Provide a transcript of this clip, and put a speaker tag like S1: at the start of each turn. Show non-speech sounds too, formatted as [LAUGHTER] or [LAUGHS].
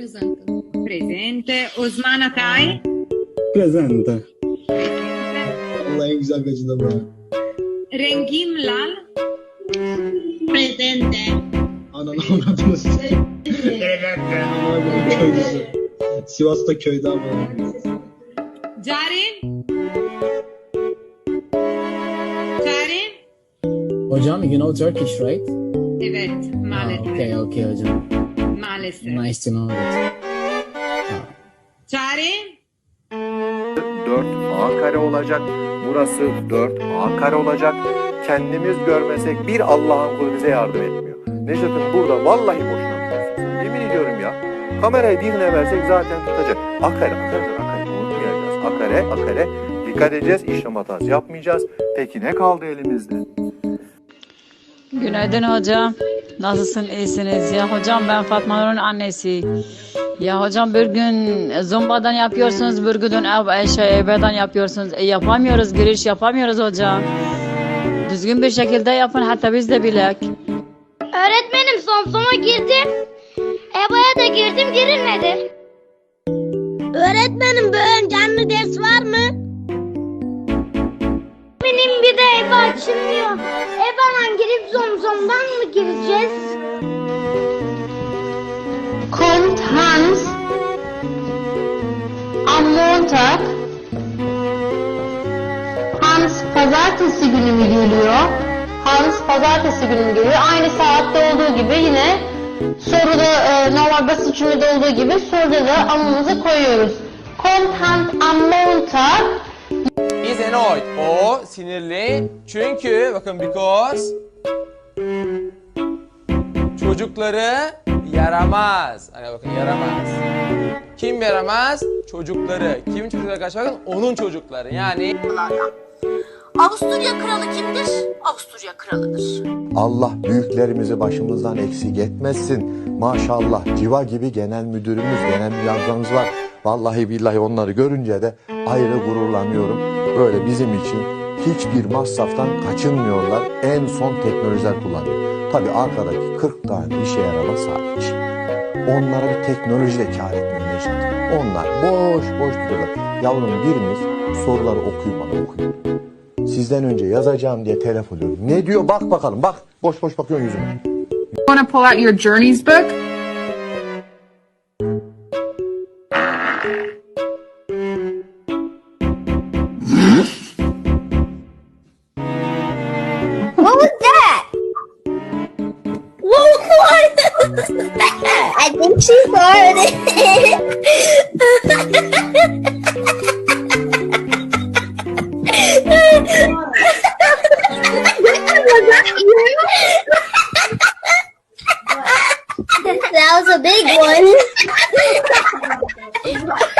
S1: Presente.
S2: Presente. Osman Atay.
S3: Presente.
S4: En güzel gacıda bu.
S2: Rengim Lal.
S1: Presente.
S4: Ananı koyayım köylüsü. Sivas'ta köyde ama.
S2: Carin. Carin.
S3: Hocam, you know Turkish, right?
S2: Evet.
S3: Ah,
S2: Maalesef.
S3: okay, okay hocam.
S2: Maalesef.
S3: Nice to know that.
S2: Carin.
S5: 4A kare olacak. Burası 4A kare olacak. Kendimiz görmesek bir Allah'ın kulu bize yardım etmiyor. Necdet'im burada vallahi boşuna. Yemin ediyorum ya. Kamerayı birine versek zaten tutacak. Akare, akare, akare. Unutmayacağız. Akare, akare. Dikkat edeceğiz. işlem hatası yapmayacağız. Peki ne kaldı elimizde?
S6: Günaydın hocam. Nasılsın? İyisiniz? Ya hocam ben Fatma Nur'un annesi. Ya hocam bir gün Zumba'dan yapıyorsunuz, bir gün ev, şey, evden yapıyorsunuz. E, yapamıyoruz, giriş yapamıyoruz hocam. Düzgün bir şekilde yapın hatta biz de bilek.
S7: Öğretmenim son sona girdim. EBA'ya da girdim girilmedi. Öğretmenim bugün canlı ders var mı? Benim bir de EBA açılmıyor. EBA'dan girip zomzomdan mı gireceğiz?
S8: Kommt Hans am Montag. Hans pazartesi günü mü geliyor? Hans pazartesi günü mü geliyor? Aynı saatte olduğu gibi yine soruda e, normal basit cümlede olduğu gibi soruda da amımızı koyuyoruz. Kommt Hans am Montag.
S9: Is annoyed. O sinirli. Çünkü bakın because çocukları yaramaz. Hani bakın yaramaz. Kim yaramaz? Çocukları. Kimin çocukları kaç bakın? Onun çocukları. Yani
S10: Avusturya kralı kimdir? Avusturya kralıdır.
S5: Allah büyüklerimizi başımızdan eksik etmesin. Maşallah civa gibi genel müdürümüz, genel müdürümüz var. Vallahi billahi onları görünce de ayrı gururlanıyorum. Böyle bizim için hiçbir masraftan kaçınmıyorlar. En son teknolojiler kullanıyor. Tabii arkadaki 40 tane işe yaramaz hariç. Onlara bir teknoloji de kar etmiyor Necdet. Onlar boş boş duruyorlar. Yavrum biriniz soruları okuyun bana okuyun. Sizden önce yazacağım diye telef oluyorum. Ne diyor bak bakalım bak. Boş boş bakıyorsun yüzüme.
S11: want to pull out your journeys book? [LAUGHS]
S7: I think she farted. [LAUGHS] that was a big one. [LAUGHS]